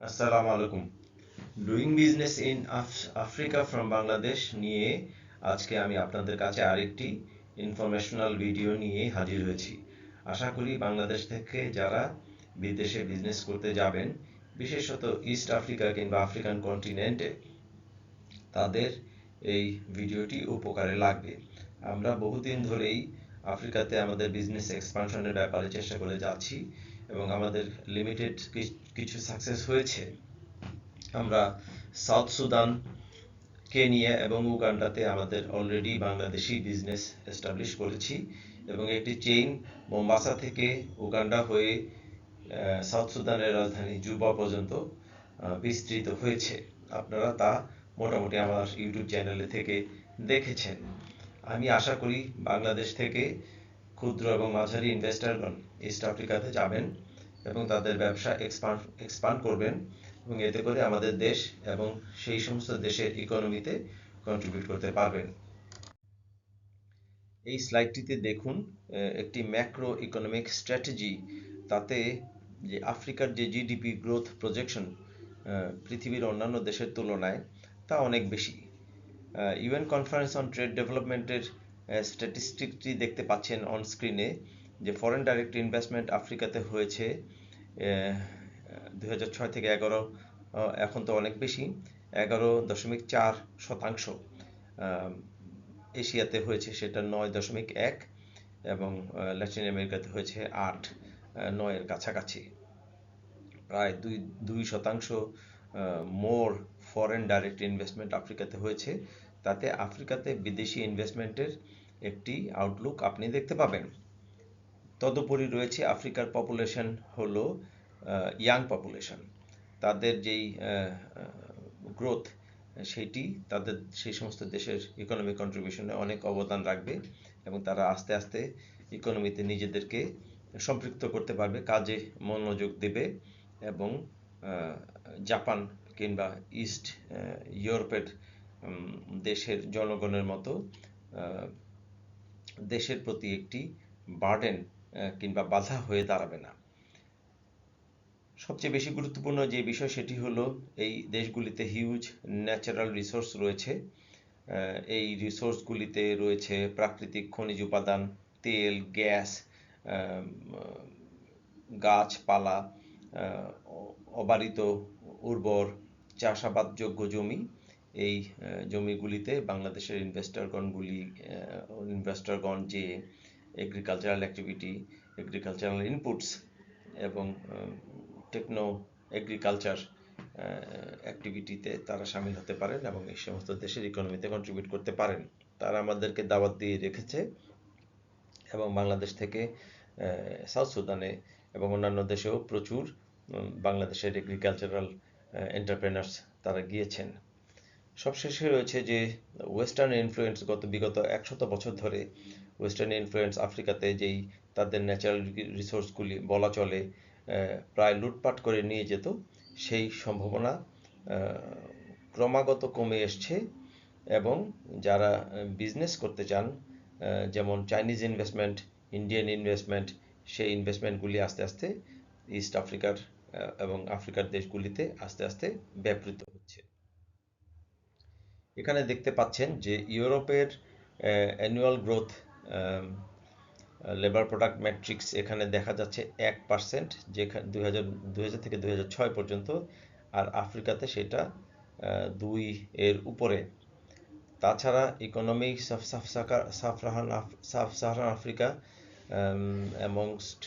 আসসালামু আলাইকুম। Doing business in Africa from Bangladesh নিয়ে আজকে আমি আপনাদের কাছে আরেকটি ইনফরমেশনাল ভিডিও নিয়ে হাজির হয়েছি। আশা করি বাংলাদেশ থেকে যারা বিদেশে বিজনেস করতে যাবেন, বিশেষত ইস্ট আফ্রিকা কিংবা আফ্রিকান কন্টিনেন্টে তাদের এই ভিডিওটি উপকারে লাগবে। আমরা বহুদিন ধরেই আফ্রিকাতে আমাদের বিজনেস এক্সপানশনের ব্যাপারে চেষ্টা করে যাচ্ছি। এবং আমাদের লিমিটেড কিছু সাকসেস হয়েছে। আমরা সাউথ সুদান কেনিয়া এবং উগান্ডাতে আমাদের অলরেডি বাংলাদেশি বিজনেস এস্টাবলিশ করেছি এবং একটি চেইন মোম্বাসা থেকে উগান্ডা হয়ে সাউথ সুদানের রাজধানী জুবা পর্যন্ত বিস্তৃত হয়েছে। আপনারা তা মোটামুটি আমার ইউটিউব চ্যানেলে থেকে দেখেছেন। আমি আশা করি বাংলাদেশ থেকে ক্ষুদ্র এবং মাঝারি ইনভেস্টারগণ ইস্ট আফ্রিকাতে যাবেন এবং তাদের ব্যবসা এক্সপান্ড করবেন এবং এতে করে আমাদের দেশ এবং সেই সমস্ত দেশের ইকোনমিতে কন্ট্রিবিউট করতে পারবেন। এই স্লাইডটিতে দেখুন একটি ম্যাক্রো ইকোনমিক স্ট্র্যাটেজি তাতে যে আফ্রিকার যে জিডিপি গ্রোথ প্রজেকশন পৃথিবীর অন্যান্য দেশের তুলনায় তা অনেক বেশি। ইউএন কনফারেন্স অন ট্রেড ডেভেলপমেন্টের স্ট্যাটিস্টিকটি দেখতে পাচ্ছেন অন স্ক্রিনে যে ফরেন ডাইরেক্ট ইনভেস্টমেন্ট আফ্রিকাতে হয়েছে দু হাজার ছয় থেকে এগারো এখন তো অনেক বেশি, এগারো দশমিক চার শতাংশ এশিয়াতে হয়েছে সেটা নয় দশমিক এক এবং ল্যাটিন আমেরিকাতে হয়েছে আট নয়ের কাছাকাছি। প্রায় দুই দুই শতাংশ মোর ফরেন ডাইরেক্ট ইনভেস্টমেন্ট আফ্রিকাতে হয়েছে, তাতে আফ্রিকাতে বিদেশি ইনভেস্টমেন্টের একটি আউটলুক আপনি দেখতে পাবেন। তদুপরি রয়েছে আফ্রিকার পপুলেশন হলো ইয়াং পপুলেশন তাদের যেই গ্রোথ সেটি তাদের সেই সমস্ত দেশের ইকোনমিক কন্ট্রিবিউশনে অনেক অবদান রাখবে এবং তারা আস্তে আস্তে ইকোনমিতে নিজেদেরকে সম্পৃক্ত করতে পারবে, কাজে মনোযোগ দেবে এবং জাপান কিংবা ইস্ট ইউরোপের দেশের জনগণের মতো দেশের প্রতি একটি বার্ডেন কিংবা বাধা হয়ে দাঁড়াবে না। সবচেয়ে বেশি গুরুত্বপূর্ণ যে বিষয় সেটি হলো এই দেশগুলিতে হিউজ ন্যাচারাল রিসোর্স রয়েছে। এই রিসোর্সগুলিতে রয়েছে প্রাকৃতিক খনিজ উপাদান, তেল, গ্যাস গাছপালা অবারিত উর্বর চাষাবাদযোগ্য জমি এই জমিগুলিতে বাংলাদেশের ইনভেস্টরগণগুলি ইনভেস্টরগণ যে এগ্রিকালচারাল অ্যাক্টিভিটি এগ্রিকালচারাল ইনপুটস এবং টেকনো এগ্রিকালচার অ্যাক্টিভিটিতে তারা সামিল হতে পারেন এবং এই সমস্ত দেশের ইকোনমিতে কন্ট্রিবিউট করতে পারেন। তারা আমাদেরকে দাওয়াত দিয়ে রেখেছে এবং বাংলাদেশ থেকে সাউথ সুদানে এবং অন্যান্য দেশেও প্রচুর বাংলাদেশের এগ্রিকালচারাল এন্টারপ্রেনার্স তারা গিয়েছেন। সবশেষে রয়েছে যে ওয়েস্টার্ন ইনফ্লুয়েন্স গত বিগত একশত বছর ধরে ওয়েস্টার্ন ইনফ্লুয়েন্স আফ্রিকাতে যেই তাদের ন্যাচারাল রিসোর্সগুলি বলা চলে প্রায় লুটপাট করে নিয়ে যেত, সেই সম্ভাবনা ক্রমাগত কমে এসছে এবং যারা বিজনেস করতে চান যেমন চাইনিজ ইনভেস্টমেন্ট ইন্ডিয়ান ইনভেস্টমেন্ট সেই ইনভেস্টমেন্টগুলি আস্তে আস্তে ইস্ট আফ্রিকার এবং আফ্রিকার দেশগুলিতে আস্তে আস্তে ব্যাপৃত হচ্ছে। এখানে দেখতে পাচ্ছেন যে ইউরোপের annual growth labour product matrix এখানে দেখা যাচ্ছে এক পার্সেন্ট যেখানে দুই হাজার থেকে দুই হাজার ছয় পর্যন্ত, আর আফ্রিকাতে সেটা দুই এর উপরে। তাছাড়া ইকোনমিক সাফ সাহারান আফ্রিকা অ্যামংস্ট